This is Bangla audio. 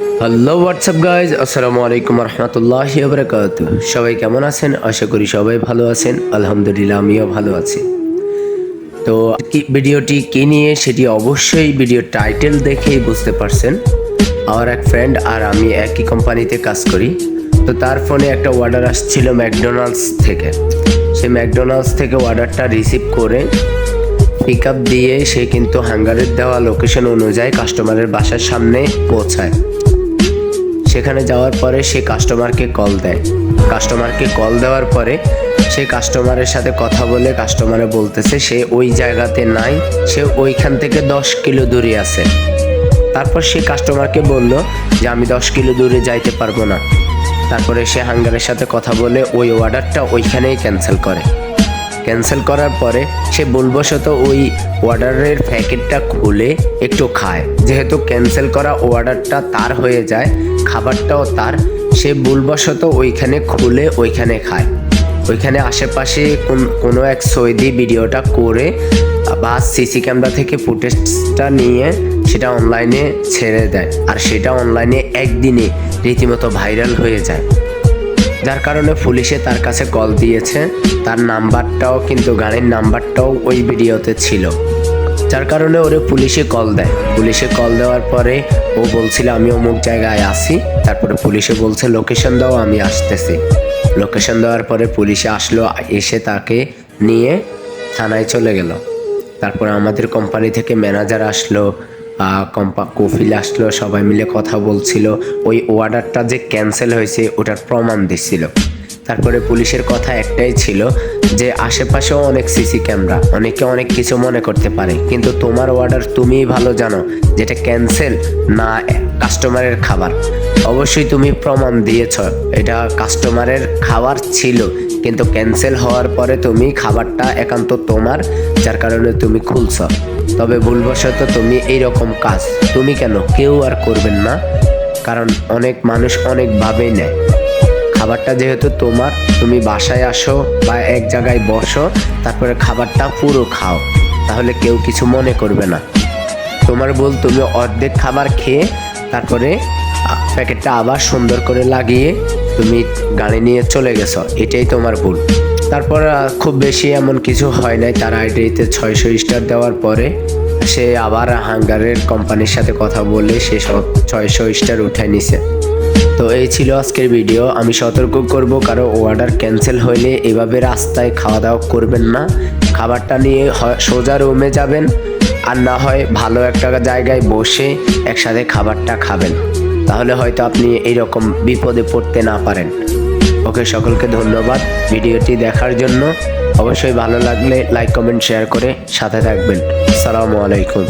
হ্যালো হোয়াটসঅ্যাপ গাইজ আসসালামু আলাইকুম রহমতুল্লাহ বরকাত সবাই কেমন আছেন? আশা করি সবাই ভালো আছেন। আলহামদুলিল্লাহ, আমিও ভালো আছি। তো ভিডিওটি কি নিয়ে? সেটি অবশ্যই ভিডিও টাইটেল দেখেই বুঝতে পারছেন। আমার এক ফ্রেন্ড আর আমি একই কোম্পানিতে কাজ করি। তো তার ফোনে একটা অর্ডার আসছিল ম্যাকডোনাল্ডস থেকে। সে ম্যাকডোনাল্ডস থেকে অর্ডারটা রিসিভ করে পিক আপ দিয়ে সে কিন্তু হাঙ্গারের দেওয়া লোকেশন অনুযায়ী কাস্টমারের বাসার সামনে পৌঁছায়। সেখানে যাওয়ার পরে সে কাস্টমারকে কল দেয়। কাস্টমারকে কল দেওয়ার পরে সে কাস্টমারের সাথে কথা বলে কাস্টমারে বলতেছে, সে ওই জায়গাতে নাই, সে ওইখান থেকে দশ কিলো দূরে আছে। তারপর সে কাস্টমারকে বলল যে, আমি দশ কিলো দূরে যাইতে পারব না। তারপরে সে হাঙ্গারের সাথে কথা বলে ওই অর্ডারটা ওইখানেই ক্যান্সেল করে। ক্যান্সেল করার পরে সে ভুলবশত ওই অর্ডারের প্যাকেটটা খুলে একটু খায়। যেহেতু ক্যান্সেল করা অর্ডারটা তার হয়ে যায়, খাবারটাও তার, সে ভুলবশত ওইখানে খুলে ওইখানে খায়। ওইখানে আশেপাশে কোন এক সৌদি ভিডিওটা করে বা সিসি ক্যামেরা থেকে ফুটেজটা নিয়ে সেটা অনলাইনে ছেড়ে দেয়। আর সেটা অনলাইনে একদিনে রীতিমতো ভাইরাল হয়ে যায়। যার কারণে পুলিশে তার কাছে কল দিয়েছে। তার নাম্বারটাও কিন্তু গাড়ির নাম্বারটাও ওই ভিডিওতে ছিল। যার কারণে ওরে পুলিশে কল দেয়। পুলিশে কল দেওয়ার পরে ও বলছিল, আমি অমুক জায়গায় আসি তারপরে পুলিশে বলছে, লোকেশন দাও, আমি আসতেছি। লোকেশন দেওয়ার পরে পুলিশে আসলো, এসে তাকে নিয়ে থানায় চলে গেল। তারপরে আমাদের কোম্পানি থেকে ম্যানেজার আসলো কম্পা কফিল আসলো, সবাই মিলে কথা বলছিল। ওই অর্ডারটা যে ক্যান্সেল হয়েছে, ওটার প্রমাণ দিচ্ছিল তারপরে পুলিশের কথা একটাই ছিল যে আশেপাশেও অনেক সিসি ক্যামেরা, অনেকে অনেক কিছু মনে করতে পারে। কিন্তু তোমার অর্ডার তুমিই ভালো জানো যেটা ক্যান্সেল না কাস্টমারের খাবার। অবশ্যই তুমি প্রমাণ দিয়েছ, এটা কাস্টমারের খাবার ছিল, কিন্তু ক্যান্সেল হওয়ার পরে তুমি খাবারটা একান্ত তোমার, যার কারণে তুমি খুলছ। তবে ভুলবশত তুমি এইরকম কাজ, তুমি কেন? কেউ আর করবেন না, কারণ অনেক মানুষ অনেকভাবেই নেয়। খাবারটা যেহেতু তোমার, তুমি বাসায় আসো বা এক জায়গায় বসো, তারপরে খাবারটা পুরো খাও, তাহলে কেউ কিছু মনে করবে না। তোমার বল, তুমি অর্ধেক খাবার খেয়ে, তারপরে প্যাকেটটা আবার সুন্দর করে লাগিয়ে তুমি গাড়ি নিয়ে চলে গেছো, এটাই তোমার ভুল। তারপর খুব বেশি এমন কিছু হয় নাই, তার আইডিতে ছয়শো স্টার দেওয়ার পরে সে আবার হাঙ্গারের কোম্পানির সাথে কথা বলে সে সব ছয়শো স্টার উঠায় নিছে। তো এই ছিল আজকের ভিডিও আমি সতর্ক করব, কারও অর্ডার ক্যান্সেল হইলে এভাবে রাস্তায় খাওয়া দাওয়া করবেন না। খাবারটা নিয়ে সোজা রুমে যাবেন, আর না হয় ভালো একটা জায়গায় বসে একসাথে খাবারটা খাবেন। তাহলে হয়তো আপনি এইরকম বিপদে পড়তে না পারেন। ওকে, সকলকে ধন্যবাদ ভিডিওটি দেখার জন্য। অবশ্যই ভালো লাগলে লাইক কমেন্ট শেয়ার করে সাথে থাকবেন। আসসালামু আলাইকুম।